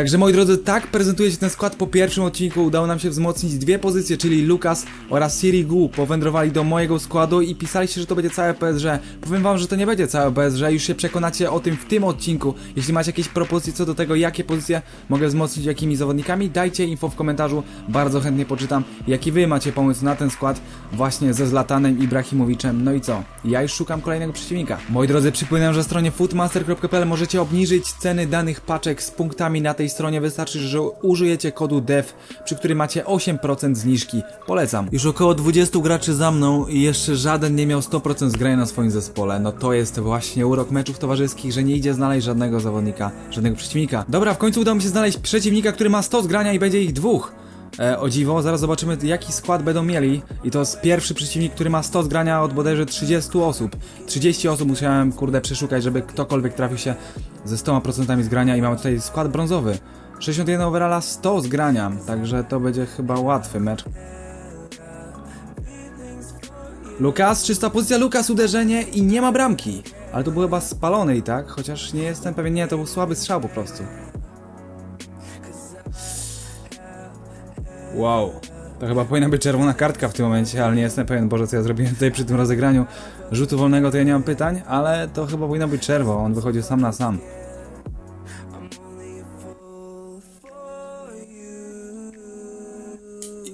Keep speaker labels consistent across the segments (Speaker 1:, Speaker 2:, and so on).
Speaker 1: Także moi drodzy, tak prezentuje się ten skład po pierwszym odcinku. Udało nam się wzmocnić dwie pozycje, czyli Lukas oraz Siri Gu powędrowali do mojego składu i pisaliście, że to będzie całe PSG. Powiem wam, że to nie będzie całe PSG, już się przekonacie o tym w tym odcinku. Jeśli macie jakieś propozycje co do tego, jakie pozycje mogę wzmocnić jakimi zawodnikami, dajcie info w komentarzu, bardzo chętnie poczytam. Jaki wy macie pomysł na ten skład właśnie ze Zlatanem Ibrahimowiczem. No i co? Ja już szukam kolejnego przeciwnika. Moi drodzy, przypomnę, że stronie footmaster.pl możecie obniżyć ceny danych paczek z punktami na tej stronie. Wystarczy, że użyjecie kodu DEV, przy którym macie 8% zniżki. Polecam. Już około 20 graczy za mną i jeszcze żaden nie miał 100% zgrania na swoim zespole. No to jest właśnie urok meczów towarzyskich, że nie idzie znaleźć żadnego zawodnika, żadnego przeciwnika. Dobra, w końcu udało mi się znaleźć przeciwnika, który ma 100 zgrania i będzie ich dwóch. E, o dziwo, zaraz zobaczymy jaki skład będą mieli i to jest pierwszy przeciwnik, który ma 100 zgrania od bodajże 30 osób 30 osób musiałem kurde przeszukać, żeby ktokolwiek trafił się ze 100% zgrania i mamy tutaj skład brązowy. 61 overalla, 100 zgrania, także to będzie chyba łatwy mecz. Lukas, czysta pozycja, Lukas uderzenie i nie ma bramki. Ale to był chyba spalony i tak, chociaż nie jestem pewien, nie, to był słaby strzał po prostu. Wow. To chyba powinna być czerwona kartka w tym momencie, ale nie jestem pewien, Boże, co ja zrobiłem tutaj przy tym rozegraniu rzutu wolnego, to ja nie mam pytań, ale to chyba powinno być czerwo, on wychodził sam na sam.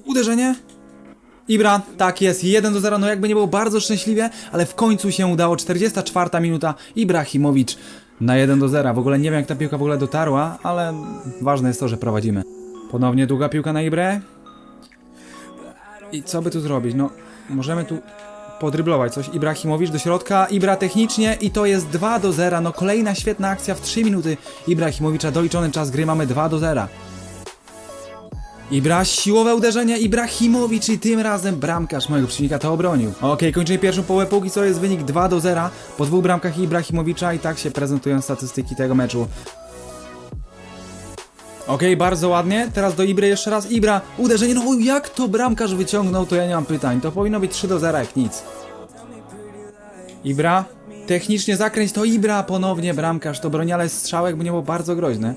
Speaker 1: Uderzenie? Ibra, tak jest, 1 do 0, no jakby nie było bardzo szczęśliwie, ale w końcu się udało, 44 minuta, Ibrahimowicz na 1 do 0. W ogóle nie wiem jak ta piłka w ogóle dotarła, ale ważne jest to, że prowadzimy. Ponownie długa piłka na Ibrę. I co by tu zrobić? No, możemy tu podryblować coś. Ibrahimowicz do środka, Ibra technicznie i to jest 2 do 0. No kolejna świetna akcja w 3 minuty Ibrahimowicza. Doliczony czas gry mamy 2 do 0. Ibra, siłowe uderzenie, Ibrahimowicz i tym razem bramkarz mojego przeciwnika to obronił. Okej, kończymy pierwszą połowę póki co jest wynik 2 do 0 po dwóch bramkach Ibrahimowicza i tak się prezentują statystyki tego meczu. Okej, bardzo ładnie. Teraz do Ibry jeszcze raz. Ibra, uderzenie. No jak to bramkarz wyciągnął, to ja nie mam pytań. To powinno być 3 do 0 jak nic. Ibra, technicznie zakręć to Ibra, ponownie bramkarz. To broni, ale strzałek by nie było bardzo groźny.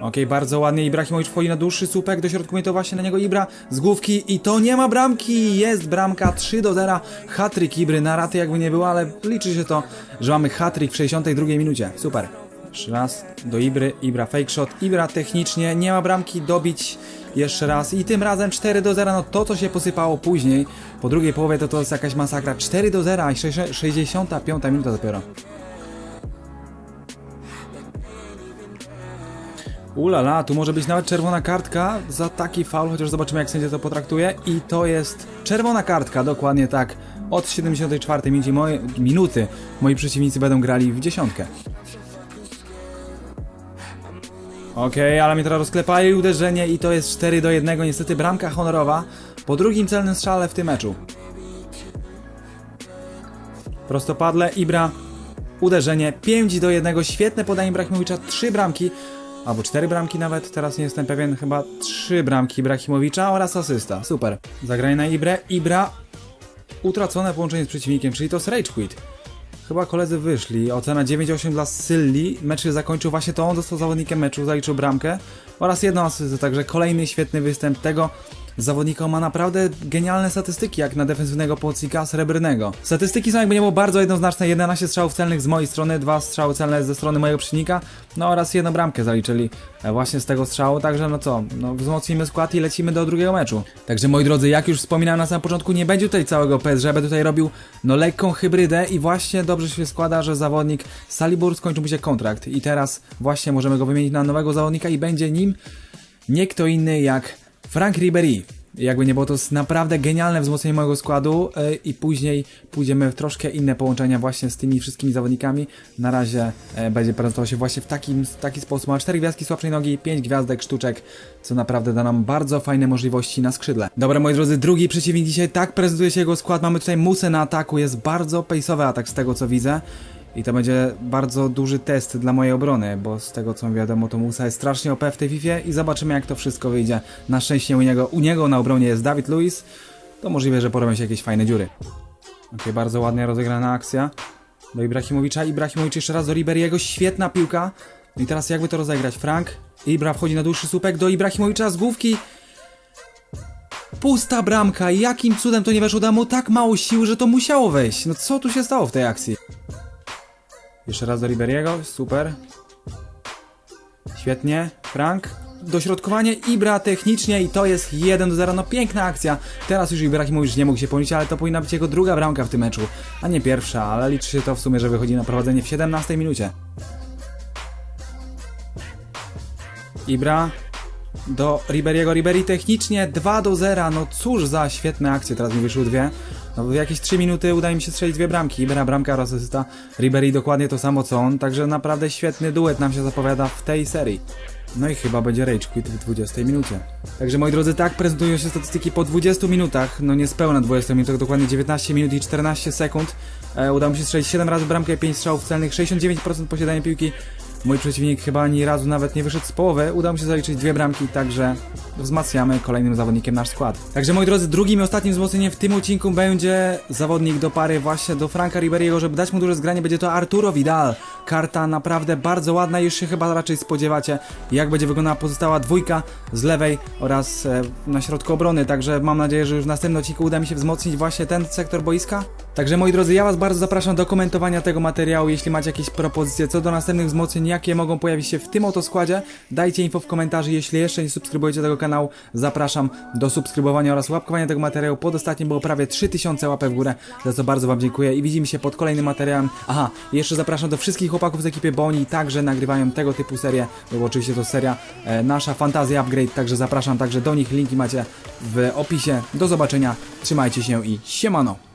Speaker 1: Okej, bardzo ładnie. Ibrahimowicz wchodzi na dłuższy słupek, dośrodkuje to właśnie na niego Ibra z główki i to nie ma bramki. Jest bramka 3 do 0. Hatryk Ibry na raty jakby nie było, ale liczy się to, że mamy hatryk w 62 minucie. Super. Jeszcze raz do Ibry, Ibra fake shot, Ibra technicznie, nie ma bramki, dobić jeszcze raz i tym razem 4 do 0, no to co się posypało później, po drugiej połowie to to jest jakaś masakra, 4 do 0 i 65 minuta dopiero. Ulala, tu może być nawet czerwona kartka za taki faul, chociaż zobaczymy jak sędzia to potraktuje. I to jest czerwona kartka, dokładnie tak. Od 74 minuty, moje, minuty moi przeciwnicy będą grali w dziesiątkę. Okej, ale mnie teraz rozklepali uderzenie i to jest 4 do 1. Niestety bramka honorowa po drugim celnym strzale w tym meczu. Prostopadle, Ibra, uderzenie 5 do 1. Świetne podanie Ibrahimowicza, 3 bramki, albo 4 bramki nawet, teraz nie jestem pewien, chyba 3 bramki Ibrahimowicza oraz asysta. Super. Zagranie na Ibrę, Ibra, utracone połączenie z przeciwnikiem, czyli to jest Rage Quit. Chyba koledzy wyszli. Ocena 9-8 dla Sylli. Mecz się zakończył właśnie to on został zawodnikiem meczu, zaliczył bramkę oraz jedną asystę, także kolejny świetny występ tego zawodnika ma naprawdę genialne statystyki, jak na defensywnego pomocnika srebrnego. Statystyki są jakby nie było bardzo jednoznaczne, 11 strzałów celnych z mojej strony, dwa strzały celne ze strony mojego przeciwnika, no oraz jedną bramkę zaliczyli e, właśnie z tego strzału, także no co, no wzmocnimy skład i lecimy do drugiego meczu. Także moi drodzy, jak już wspominałem na samym początku, nie będzie tutaj całego PSG, będę tutaj robił no lekką hybrydę i właśnie dobrze się składa, że zawodnik Salibur skończył mu się kontrakt i teraz właśnie możemy go wymienić na nowego zawodnika i będzie nim nie kto inny jak Frank Ribery. Jakby nie było, to jest naprawdę genialne wzmocnienie mojego składu yy, i później pójdziemy w troszkę inne połączenia właśnie z tymi wszystkimi zawodnikami. Na razie yy, będzie prezentował się właśnie w takim, taki sposób. Ma 4 gwiazdki słabszej nogi, 5 gwiazdek sztuczek, co naprawdę da nam bardzo fajne możliwości na skrzydle. Dobra, moi drodzy, drugi przeciwnik dzisiaj tak prezentuje się jego skład. Mamy tutaj Musę na ataku, jest bardzo pejsowy atak z tego co widzę. I to będzie bardzo duży test dla mojej obrony, bo z tego co wiadomo to Musa jest strasznie OP w tej FIFA i zobaczymy jak to wszystko wyjdzie. Na szczęście u niego, u niego na obronie jest Dawid Luiz, to możliwe, że porobią się jakieś fajne dziury. Ok, bardzo ładnie rozegrana akcja do Ibrahimowicza. Ibrahimowicz jeszcze raz do Riberiego, świetna piłka. No i teraz jakby to rozegrać? Frank, Ibra wchodzi na dłuższy słupek do Ibrahimowicza z główki. Pusta bramka, jakim cudem to nie weszło? Dał mu tak mało siły, że to musiało wejść. No co tu się stało w tej akcji? Jeszcze raz do Riberiego, super. Świetnie, Frank. Dośrodkowanie Ibra technicznie i to jest 1 do 0. No piękna akcja. Teraz już Ibrahimowicz nie mógł się pomylić, ale to powinna być jego druga bramka w tym meczu, a nie pierwsza, ale liczy się to w sumie, że wychodzi na prowadzenie w 17 minucie. Ibra do Riberiego. Riberi technicznie 2 do 0. No cóż za świetne akcje, teraz mi wyszły dwie. No w jakieś 3 minuty udaje mi się strzelić dwie bramki. Ibra bramka oraz asysta. Riberi dokładnie to samo co on, także naprawdę świetny duet nam się zapowiada w tej serii. No i chyba będzie rage quit w 20 minucie. Także moi drodzy, tak prezentują się statystyki po 20 minutach, no niespełna 20 minutach, dokładnie 19 minut i 14 sekund. E, udało mi się strzelić 7 razy bramkę, 5 strzałów celnych, 69% posiadania piłki. Mój przeciwnik chyba ani razu nawet nie wyszedł z połowy. Udało mi się zaliczyć dwie bramki, także wzmacniamy kolejnym zawodnikiem nasz skład. Także moi drodzy, drugim i ostatnim wzmocnieniem w tym odcinku będzie zawodnik do pary właśnie do Franka Riberiego, żeby dać mu duże zgranie, będzie to Arturo Vidal. Karta naprawdę bardzo ładna, już się chyba raczej spodziewacie, jak będzie wyglądała pozostała dwójka z lewej oraz e, na środku obrony, także mam nadzieję, że już w następnym odcinku uda mi się wzmocnić właśnie ten sektor boiska. Także moi drodzy, ja was bardzo zapraszam do komentowania tego materiału, jeśli macie jakieś propozycje co do następnych wzmocnień, jakie mogą pojawić się w tym oto składzie, dajcie info w komentarzu, jeśli jeszcze nie subskrybujecie tego kanału, zapraszam do subskrybowania oraz łapkowania tego materiału, pod ostatnim było prawie 3000 łapek w górę, za co bardzo wam dziękuję i widzimy się pod kolejnym materiałem. Aha, jeszcze zapraszam do wszystkich chłopaków z ekipy, bo oni także nagrywają tego typu serię, bo oczywiście to seria e, nasza Fantasy Upgrade, także zapraszam także do nich, linki macie w opisie, do zobaczenia, trzymajcie się i siemano!